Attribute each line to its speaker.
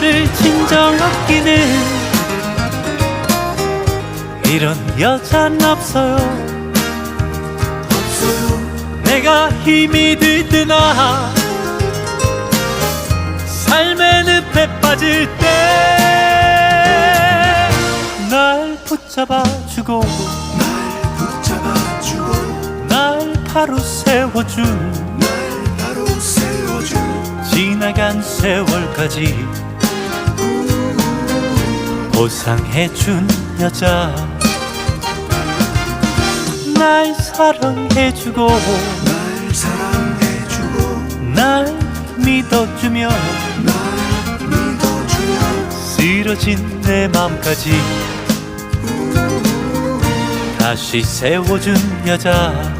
Speaker 1: 나를 진정 아끼는 이런 여잔 없어요. 내가 힘이 들뜨나 삶의 늪에 빠질 때 날 붙잡아 주고
Speaker 2: 날 붙잡아 주고
Speaker 1: 날 바로 세워준
Speaker 2: 날 바로 세워준
Speaker 1: 지나간 세월까지 보상해준 여자. 날 사랑해주고
Speaker 2: 날 사랑해주고
Speaker 1: 날 믿어주며
Speaker 2: 날 믿어주며.
Speaker 1: 쓰러진 내 맘까지 다시 세워준 여자